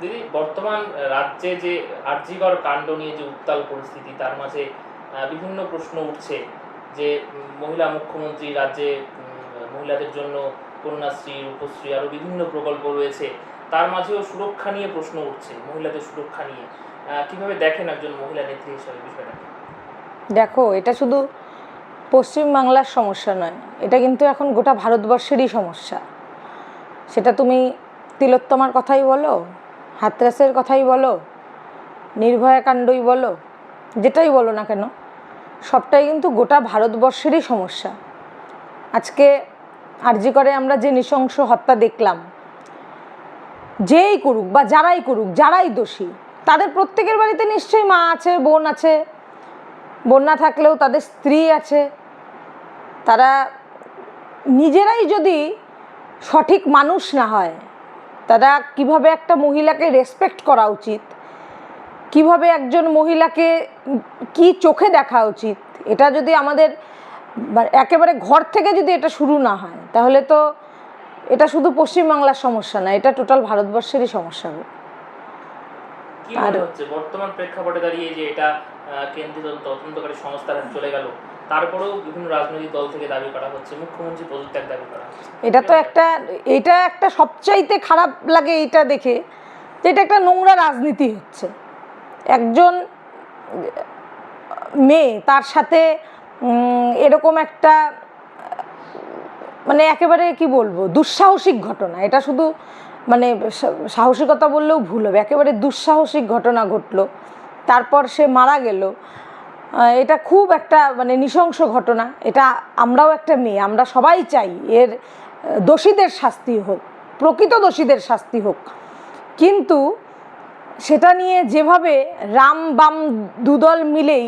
দিদি বর্তমান রাজ্যে যে আর্জিকর কাণ্ড নিয়ে যে উত্তাল পরিস্থিতি, তার মাঝে বিভিন্ন প্রশ্ন উঠছে যে মহিলা মুখ্যমন্ত্রী রাজ্যে মহিলাদের জন্য কন্যাশ্রী রূপশ্রী আরও বিভিন্ন প্রকল্প রয়েছে, তার মাঝেও সুরক্ষা নিয়ে প্রশ্ন উঠছে, মহিলাদের সুরক্ষা নিয়ে। কীভাবে দেখেন একজন মহিলা নেত্রী হিসাবে বিষয়টা? দেখো, এটা শুধু পশ্চিমবাংলার সমস্যা নয়, এটা কিন্তু এখন গোটা ভারতবর্ষেরই সমস্যা। সেটা তুমি তিলোত্তমার কথাই বলো হাতরাসের কথাই বলো, নির্ভয়া কাণ্ডই বলো, যেটাই বলো না কেন, সবটাই কিন্তু গোটা ভারতবর্ষেরই সমস্যা। আজকে আরজি করে আমরা যে নৃশংস হত্যা দেখলাম, যেই করুক বা যারাই করুক, যারাই দোষী, তাদের প্রত্যেকের বাড়িতে নিশ্চয়ই মা আছে, বোন আছে। বন্যা থাকলেও তাদের স্ত্রী আছে। তারা নিজেরাই যদি সঠিক মানুষ না হয় তারা কীভাবে একটা মহিলাকে রেসপেক্ট করা উচিত? কীভাবে একজন মহিলাকে কি চোখে দেখা উচিত? এটা যদি আমাদের একেবারে ঘর থেকে যদি এটা শুরু না হয় তাহলে তো এটা শুধু পশ্চিমবাংলার সমস্যা না এটা টোটাল ভারতবর্ষেরই সমস্যা হবে আর- হচ্ছে? বর্তমান প্রেক্ষাপটে দাঁড়িয়ে যে এটা কেন্দ্রীয় তদন্তকারী সংস্থার চলে গেল তারপরেও বিভিন্ন রাজনৈতিক দল থেকে দাবি করা হচ্ছে, মুখ্যমন্ত্রী পদত্যাগ দাবি করা এটা তো একটা, এটা একটা সবচাইতে খারাপ লাগে এটা দেখে, যে এটা একটা নোংরা রাজনীতি হচ্ছে। একজন মেয়ে তার সাথে এরকম একটা মানে একেবারে কি বলব, দুঃসাহসিক ঘটনা। এটা শুধু মানে সাহসিকতা বললেও ভুল হবে। একেবারে দুঃসাহসিক ঘটনা ঘটলো। তারপর সে মারা গেল। এটা খুব একটা মানে নৃশংস ঘটনা। এটা আমরাও একটা মেয়ে, আমরা সবাই চাই এর দোষীদের শাস্তি হোক, প্রকৃত দোষীদের শাস্তি হোক। কিন্তু সেটা নিয়ে যেভাবে রাম বাম দুদল মিলেই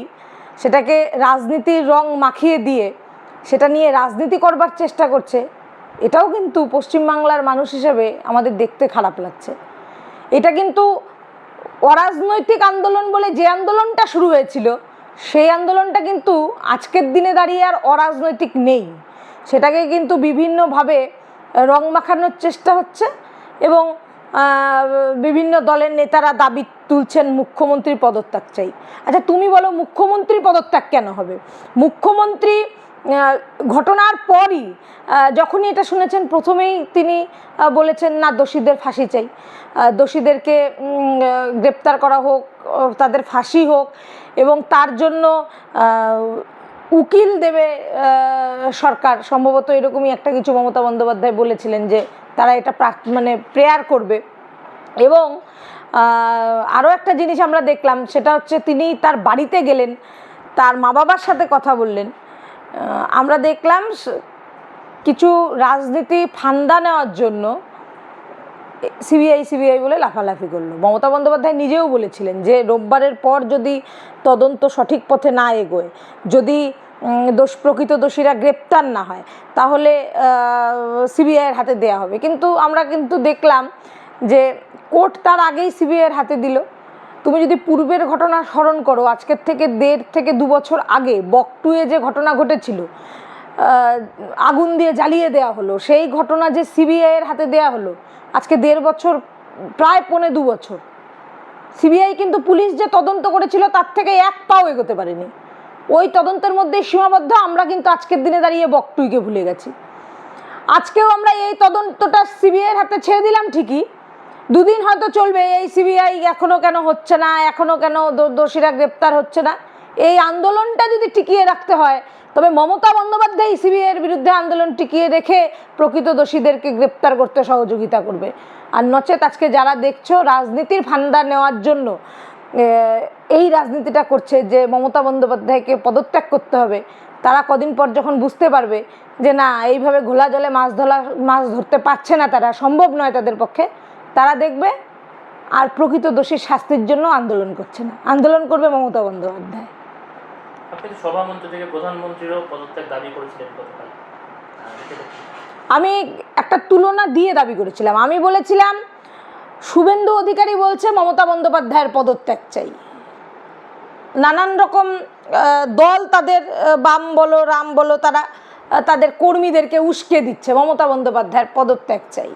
সেটাকে রাজনীতির রং মাখিয়ে দিয়ে সেটা নিয়ে রাজনীতি করবার চেষ্টা করছে, এটাও কিন্তু পশ্চিমবাংলার মানুষ হিসেবে আমাদের দেখতে খারাপ লাগছে। এটা কিন্তু অরাজনৈতিক আন্দোলন বলে যে আন্দোলনটা শুরু হয়েছিল সেই আন্দোলনটা কিন্তু আজকের দিনে দাঁড়িয়ে আর অরাজনৈতিক নেই। সেটাকে কিন্তু বিভিন্নভাবে রং মাখানোর চেষ্টা হচ্ছে এবং বিভিন্ন দলের নেতারা দাবি তুলছেন মুখ্যমন্ত্রী পদত্যাগ চাই। আচ্ছা তুমি বলো মুখ্যমন্ত্রী পদত্যাগ কেন হবে? মুখ্যমন্ত্রী ঘটনার পরই যখনই এটা শুনেছেন, প্রথমেই তিনি বলেছেন, না, দোষীদের ফাঁসি চাই। দোষীদেরকে গ্রেপ্তার করা হোক তাদের ফাঁসি হোক এবং তার জন্য উকিল দেবে সরকার। সম্ভবত এরকমই একটা কিছু মমতা বন্দ্যোপাধ্যায় বলেছিলেন যে, তারা এটা প্রাক- মানে প্রেয়ার করবে। এবং আরও একটা জিনিস আমরা দেখলাম, সেটা হচ্ছে তিনি তার বাড়িতে গেলেন, তার মা বাবার সাথে কথা বললেন। আমরা দেখলাম কিছু রাজনীতি ফান্দা নেওয়ার জন্য সিবিআই সিবিআই বলে লাফালাফি করল। মমতা বন্দ্যোপাধ্যায় নিজেও বলেছিলেন যে, রোববারের পর যদি তদন্ত সঠিক পথে না এগোয়, যদি দোষ, প্রকৃত দোষীরা গ্রেপ্তার না হয়, তাহলে সিবিআইয়ের হাতে দেয়া হবে। কিন্তু আমরা কিন্তু দেখলাম যে, কোর্ট তার আগেই সিবিআইয়ের হাতে দিল। তুমি যদি পূর্বের ঘটনা স্মরণ করো, আজকের থেকে দেড় থেকে দু বছর আগে বকটুয়ে যে ঘটনা ঘটেছিল আগুন দিয়ে জ্বালিয়ে দেওয়া হলো, সেই ঘটনা যে সিবিআইয়ের হাতে দেয়া হলো, আজকে দেড় বছর, প্রায় পৌনে দু বছর। সিবিআই কিন্তু পুলিশ যে তদন্ত করেছিল, তার থেকে এক পাও এগোতে পারেনি। ওই তদন্তের মধ্যেই সীমাবদ্ধ, আমরা কিন্তু আজকের দিনে দাঁড়িয়ে বকটুইকে ভুলে গেছি। আজকেও আমরা এই তদন্তটা সিবিআইয়ের হাতে ছেড়ে দিলাম ঠিকই দুদিন হয়তো চলবে, এই সিবিআই এখনও কেন হচ্ছে না, এখনও কেন দোষীরা গ্রেপ্তার হচ্ছে না। এই আন্দোলনটা যদি টিকিয়ে রাখতে হয়, তবে মমতা বন্দ্যোপাধ্যায় সিবিআইয়ের বিরুদ্ধে আন্দোলন টিকিয়ে রেখে প্রকৃত দোষীদেরকে গ্রেপ্তার করতে সহযোগিতা করবে। আর নচেত আজকে যারা দেখছ রাজনীতির ফান্দা নেওয়ার জন্য এই রাজনীতিটা করছে যে মমতা বন্দ্যোপাধ্যায়কে পদত্যাগ করতে হবে, তারা কদিন পর যখন বুঝতে পারবে যে না, এইভাবে ঘোলা জলে মাছ ধরা, মাছ ধরতে পারছে না তারা, সম্ভব নয় তাদের পক্ষে তারা দেখবে আর প্রকৃত দোষীর শাস্তির জন্য আন্দোলন করছে না। আন্দোলন করবে মমতা বন্দ্যোপাধ্যায়। সভামঞ্চ থেকে প্রধানমন্ত্রীরও পদত্যাগ দাবি করেছিলেন গতকাল। আহ, এটা কি? আমি একটা তুলনা দিয়ে দাবি করেছিলাম। আমি বলেছিলাম শুভেন্দু অধিকারী বলছে মমতা বন্দ্যোপাধ্যায়ের পদত্যাগ চাই। নানান রকম দল তাদের বাম বলো রাম বলো তারা তাদের কর্মীদেরকে উস্কে দিচ্ছে। মমতা বন্দ্যোপাধ্যায়ের পদত্যাগ চাই।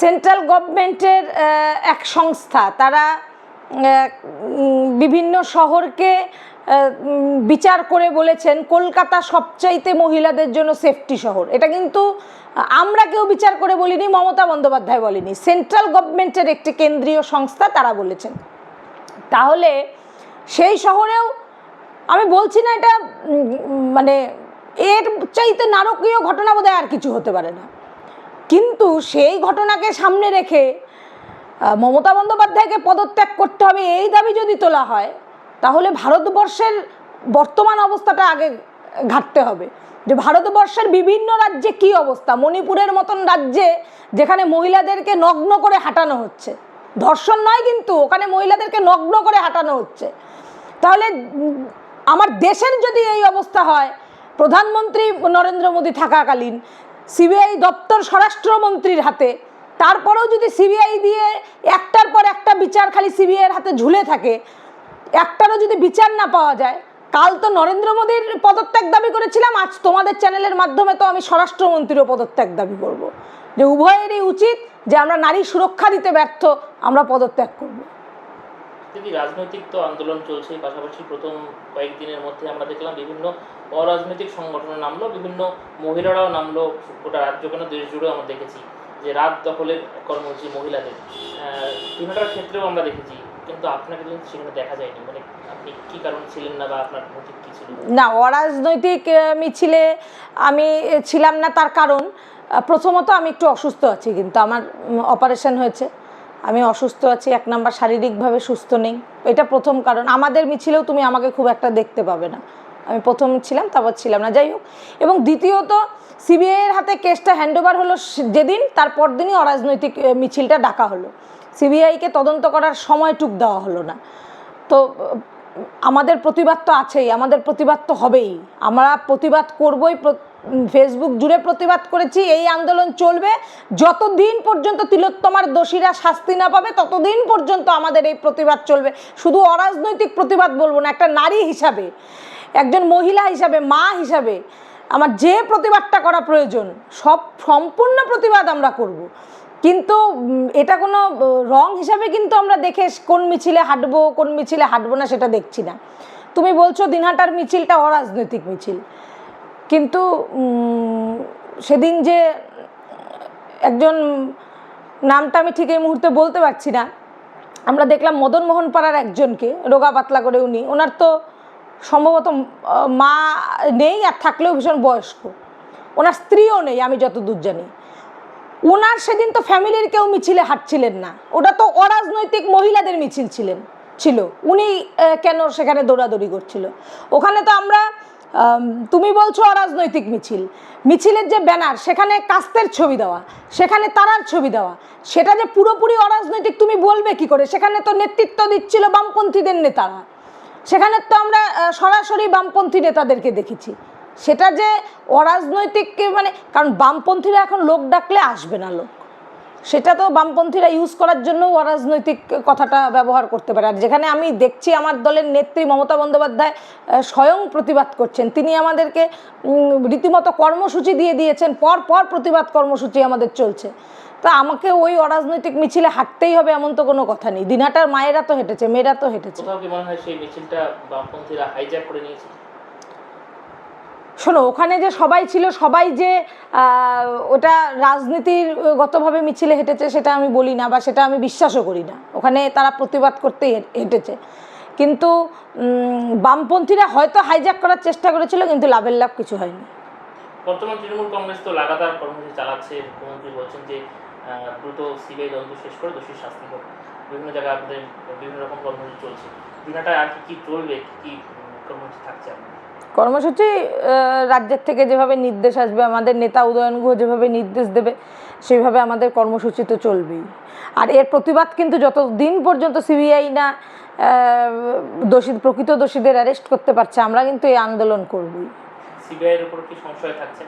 সেন্ট্রাল গভর্নমেন্টের এক সংস্থা। তারা বিভিন্ন শহরকে বিচার করে বলেছেন, কলকাতা সবচাইতে মহিলাদের জন্য সেফটি শহর। এটা কিন্তু আমরা কেউ বিচার করে বলিনি, মমতা বন্দ্যোপাধ্যায় বলেনি। সেন্ট্রাল গভর্নমেন্টের একটি কেন্দ্রীয় সংস্থা তারা বলেছেন। তাহলে, সেই শহরেও, আমি বলছি না এটা মানে এর চাইতে নারকীয় ঘটনা বোধহয় আর কিছু হতে পারে না। কিন্তু সেই ঘটনাকে সামনে রেখে মমতা বন্দ্যোপাধ্যায়কে পদত্যাগ করতে হবে এই দাবি যদি তোলা হয়, তাহলে ভারতবর্ষের বর্তমান অবস্থাটা আগে ঘাটতে হবে। যে ভারতবর্ষের বিভিন্ন রাজ্যে কি অবস্থা? মণিপুরের মতন রাজ্যে যেখানে মহিলাদেরকে নগ্ন করে হাঁটানো হচ্ছে। ধর্ষণ নয় কিন্তু, ওখানে মহিলাদেরকে নগ্ন করে হাঁটানো হচ্ছে। তাহলে আমার দেশের যদি এই অবস্থা হয়, প্রধানমন্ত্রী নরেন্দ্র মোদী থাকাকালীন সিবিআই দপ্তর স্বরাষ্ট্রমন্ত্রীর হাতে। তারপরেও যদি সিবিআই দিয়ে একটার পর একটা বিচার খালি সিবিআইয়ের হাতে ঝুলে থাকে, একটারও যদি বিচার না পাওয়া যায়, কাল তো নরেন্দ্র মোদীর পদত্যাগ দাবি করেছিলাম, আজ তোমাদের চ্যানেলের মাধ্যমে তো আমি স্বরাষ্ট্রমন্ত্রীরও পদত্যাগ দাবি করব। যে উভয়েরই উচিত যে আমরা নারী সুরক্ষা দিতে ব্যর্থ, আমরা পদত্যাগ করব। দিদি রাজনৈতিক তো আন্দোলন চলছে পাশাপাশি প্রথম কয়েকদিনের মধ্যে আমরা দেখলাম বিভিন্ন অরাজনৈতিক সংগঠন নামলো, বিভিন্ন মহিলারাও নামলো, গোটা রাজ্য কেন দেশ জুড়েও আমরা দেখেছি যে রাত দখলের কর্মসূচি মহিলাদের। দিনটার ক্ষেত্রেও আমরা দেখেছি, কিন্তু আপনাকে কিন্তু সেখানে দেখা যায়নি। মানে আপনি কি কারণ ছিলেন না বা আপনার মোটিভ কি ছিল? না, অরাজনৈতিক মিছিলে আমি ছিলাম না তার কারণ প্রথমত আমি একটু অসুস্থ আছি, কিন্তু আমার অপারেশন হয়েছে। আমি অসুস্থ আছি, এক নাম্বার শারীরিকভাবে সুস্থ নেই। এটা প্রথম কারণ। আমাদের মিছিলেও তুমি আমাকে খুব একটা দেখতে পাবে না। আমি প্রথম ছিলাম, তারপর ছিলাম না। যাই হোক। এবং দ্বিতীয়ত সিবিআইয়ের হাতে কেসটা হ্যান্ডওভার হলো যেদিন তারপর দিনই অরাজনৈতিক মিছিলটা ডাকা হলো। সিবিআইকে তদন্ত করার সময়টুক দেওয়া হলো না। তো, আমাদের প্রতিবাদ তো আছেই, আমাদের প্রতিবাদ তো হবেই। আমরা প্রতিবাদ করবই ফেসবুক জুড়ে প্রতিবাদ করেছি, এই আন্দোলন চলবে। যতদিন পর্যন্ত তিলোত্তমার দোষীরা শাস্তি না পাবে, ততদিন পর্যন্ত আমাদের এই প্রতিবাদ চলবে। শুধু অরাজনৈতিক প্রতিবাদ বলব না, একটা নারী হিসাবে, একজন মহিলা হিসাবে, মা হিসাবে, আমার যে প্রতিবাদটা করা প্রয়োজন, সব সম্পূর্ণ প্রতিবাদ আমরা করব। কিন্তু এটা কোনো রং হিসাবে কিন্তু আমরা দেখে কোন মিছিলে হাঁটবো, কোন মিছিলে হাঁটবো না, সেটা দেখছি না। তুমি বলছো দিনহাটার মিছিলটা অরাজনৈতিক মিছিল। কিন্তু সেদিন যে একজন নামটা আমি ঠিক এই মুহূর্তে বলতে পারছি না। আমরা দেখলাম মদন মোহন পাড়ার একজনকে রোগা পাতলা করে উনি। ওনার তো সম্ভবত মা নেই আর থাকলেও ভীষণ বয়স্ক। ওনার স্ত্রীও নেই আমি যত দূর জানি। ওনার সেদিন তো ফ্যামিলির কেউ মিছিলে হাঁটছিলেন না। ওটা তো অরাজনৈতিক মহিলাদের মিছিল ছিলেন ছিল। উনি কেন সেখানে দৌড়াদৌড়ি করছিল? ওখানে তো আমরা আম, তুমি বলছো অরাজনৈতিক মিছিল। মিছিলের যে ব্যানার, সেখানে কাস্তের ছবি দেওয়া, সেখানে তারার ছবি দেওয়া, সেটা যে পুরোপুরি অরাজনৈতিক, তুমি বলবে কি করে? সেখানে তো নেতৃত্ব দিচ্ছিল বামপন্থীদের নেতারা। সেখানে তো আমরা সরাসরি বামপন্থী নেতাদেরকে দেখেছি। সেটা যে অরাজনৈতিক মানে কারণ বামপন্থীরা এখন লোক ডাকলে আসবে না লোক। সেটা তো বামপন্থীরা ইউজ করার জন্য অরাজনৈতিক কথাটা ব্যবহার করতে পারে। আর যেখানে আমি দেখছি আমার দলের নেত্রী মমতা বন্দ্যোপাধ্যায় স্বয়ং প্রতিবাদ করছেন। তিনি আমাদেরকে রীতিমতো কর্মসূচি দিয়ে দিয়েছেন। পর পর প্রতিবাদ কর্মসূচি আমাদের চলছে। তা আমাকে ওই অরাজনৈতিক মিছিলে হাঁটতেই হবে এমন তো কোনো কথা নেই। দিনহাটার মায়েরা তো হেঁটেছে, মেয়েরা তো হেঁটেছে। শোনো, ওখানে যে সবাই ছিল, সবাই যে ওটা রাজনীতিগতভাবে মিছিলে হেঁটেছে সেটা আমি বলি না বা সেটা আমি বিশ্বাসও করি না। ওখানে তারা প্রতিবাদ করতে হেঁটেছে। কিন্তু বামপন্থীরা হয়তো হাইজ্যাক করার চেষ্টা করেছিল, কিন্তু লাভের লাভ কিছু হয়নি। বর্তমান তৃণমূল কংগ্রেস তো লাগাতার কর্মসূচি চালাচ্ছে। মুখ্যমন্ত্রী বলছেন যে দ্রুত সিবিআই তদন্ত শেষ করে দোষীর শাস্তি হোক। বিভিন্ন জায়গায় আপনাদের বিভিন্ন রকম কর্মসূচি চলছে। আর কি চলবে? কর্মসূচি থাকছে আপনার কর্মসূচি রাজ্যের থেকে যেভাবে নির্দেশ আসবে আমাদের নেতা উদয়ন গুহ যেভাবে নির্দেশ দেবে সেইভাবে আমাদের কর্মসূচি তো চলবেই। আর এর প্রতিবাদ কিন্তু যত দিন পর্যন্ত সিবিআই না দোষী প্রকৃত দোষীদের অ্যারেস্ট করতে পারছে আমরা কিন্তু এই আন্দোলন করবই। সিবিআইয়ের উপর কি সংশয় থাকছে?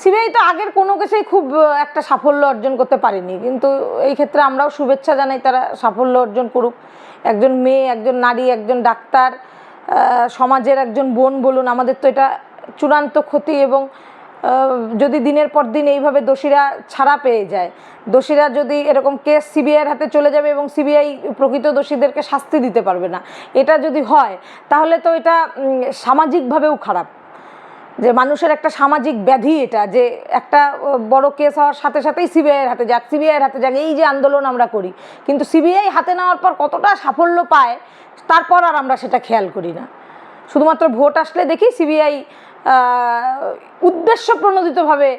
সিবিআই তো আগের কোনো কেসেই খুব একটা সাফল্য অর্জন করতে পারেনি। কিন্তু এই ক্ষেত্রে আমরাও শুভেচ্ছা জানাই তারা সাফল্য অর্জন করুক। একজন মেয়ে একজন নারী একজন ডাক্তার সমাজের একজন বোন বলুন, আমাদের তো এটা চূড়ান্ত ক্ষতি এবং যদি দিনের পর দিন এইভাবে দোষীরা ছাড়া পেয়ে যায়, দোষীরা যদি এরকম কেস সিবিআইয়ের হাতে চলে যাবে এবং সিবিআই প্রকৃত দোষীদেরকে শাস্তি দিতে পারবে না, এটা যদি হয়, তাহলে তো এটা সামাজিকভাবেও খারাপ। যে মানুষের একটা সামাজিক ব্যাধি এটা, যে একটা বড় কেস হওয়ার সাথে সাথেই সিবিআইয়ের হাতে যাক, সিবিআইয়ের হাতে যাক, এই যে আন্দোলন আমরা করি, কিন্তু সিবিআই হাতে নেওয়ার পর কতটা সাফল্য পায় তারপর আর আমরা সেটা খেয়াল করি না। শুধুমাত্র ভোট আসলে দেখি সিবিআই উদ্দেশ্য প্রণোদিতভাবে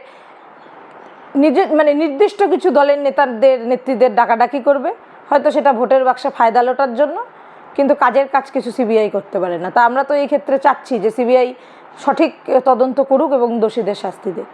নিজে মানে নির্দিষ্ট কিছু দলের নেতাদের নেত্রীদের ডাকাডাকি করবে। হয়তো সেটা ভোটের বাক্সে ফায়দা লোটার জন্য, কিন্তু কাজের কাজ কিছু সিবিআই করতে পারে না। তা আমরা তো এই ক্ষেত্রে চাচ্ছি যে সিবিআই সঠিক তদন্ত করুক এবং দোষীদের শাস্তি দিক।